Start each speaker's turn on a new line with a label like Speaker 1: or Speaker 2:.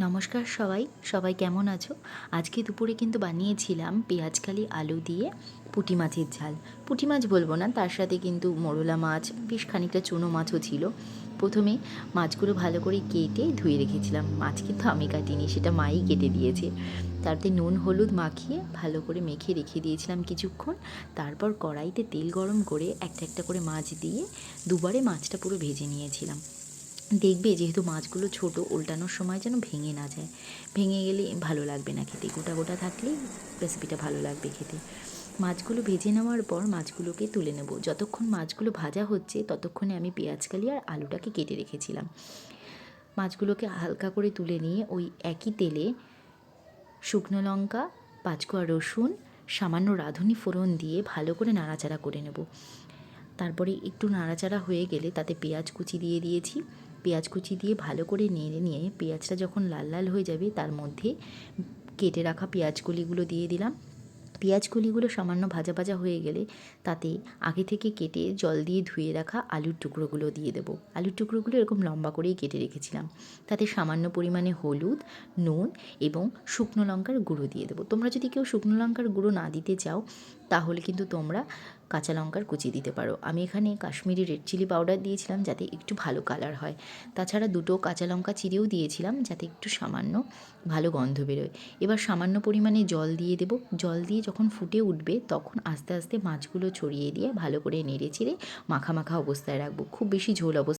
Speaker 1: নমস্কার সবাই সবাই কেমন আছো? আজকে দুপুরে কিন্তু বানিয়েছিলাম পেঁয়াজকালি আলু দিয়ে পুঁটি মাছের ঝাল। পুঁটি মাছ বলব না, তার সাথে কিন্তু মোরলা মাছ, বেশ খানিকটা চুনো মাছও ছিল। প্রথমে মাছগুলো ভালো করে কেটে ধুয়ে রেখেছিলাম। মাছ কিন্তু আমি কাটিনি, সেটা মাই কেটে দিয়েছে। তাতে নুন, হলুদ মাখিয়ে ভালো করে মেখে রেখে দিয়েছিলাম কিছুক্ষণ। তারপর কড়াইতে তেল গরম করে একটা একটা করে মাছ দিয়ে দুবারে মাছটা পুরো ভেজে নিয়েছিলাম। দেখবে যেহেতু মাছগুলো ছোট, উল্টানোর সময় যেন ভেঙে না যায়। ভেঙে গেলে ভালো লাগবে না খেতে, গোটা গোটা থাকলেই রেসিপিটা ভালো লাগবে খেতে। মাছগুলো ভেজে নেওয়ার পর মাছগুলোকে তুলে নেব। যতক্ষণ মাছগুলো ভাজা হচ্ছে, ততক্ষণে আমি পেঁয়াজকালি আর আলুটাকে কেটে রেখেছিলাম। মাছগুলোকে হালকা করে তুলে নিয়ে ওই একই তেলে শুকনো লঙ্কা, পাঁচকোয়া রসুন, সামান্য রাঁধুনি ফোড়ন দিয়ে ভালো করে নাড়াচাড়া করে নেব। তারপরে একটু নাড়াচাড়া হয়ে গেলে তাতে পেঁয়াজ কুচি দিয়ে দিয়েছি। পেঁয়াজ কুচি দিয়ে ভালো করে নেড়ে নিয়ে পেঁয়াজটা যখন লাল লাল হয়ে যাবে, তার মধ্যে কেটে রাখা পেঁয়াজকলিগুলো দিয়ে দিলাম। পেঁয়াজকলিগুলো সামান্য ভাজা ভাজা হয়ে গেলে তাতে আগে থেকে কেটে জল দিয়ে ধুয়ে রাখা আলুর টুকরোগুলো দিয়ে দেবো। আলুর টুকরোগুলো এরকম লম্বা করেই কেটে রেখেছিলাম। তাতে সামান্য পরিমাণে হলুদ, নুন এবং শুকনো লঙ্কার গুঁড়ো দিয়ে দেবো। তোমরা যদি কেউ শুকনো লঙ্কার গুঁড়ো না দিতে চাও, তাহলে কিন্তু তোমরা কাঁচা লঙ্কার কুচি দিতে পারো। আমি এখানে কাশ্মীরি রেড চিলি পাউডার দিয়েছিলাম যাতে একটু ভালো কালার হয়। তাছাড়া দুটো কাঁচা লঙ্কা চিরেও দিয়েছিলাম যাতে একটু সামান্য ভালো গন্ধ বেরোয়। এবার সামান্য পরিমাণে জল দিয়ে দেবো। জল দিয়ে যখন ফুটে উঠবে তখন আস্তে আস্তে মাছগুলো ছড়িয়ে দিয়ে ভালো করে নেড়ে চিড়ে মাখা মাখা অবস্থায় রাখব। খুব বেশি ঝোল অবস্থা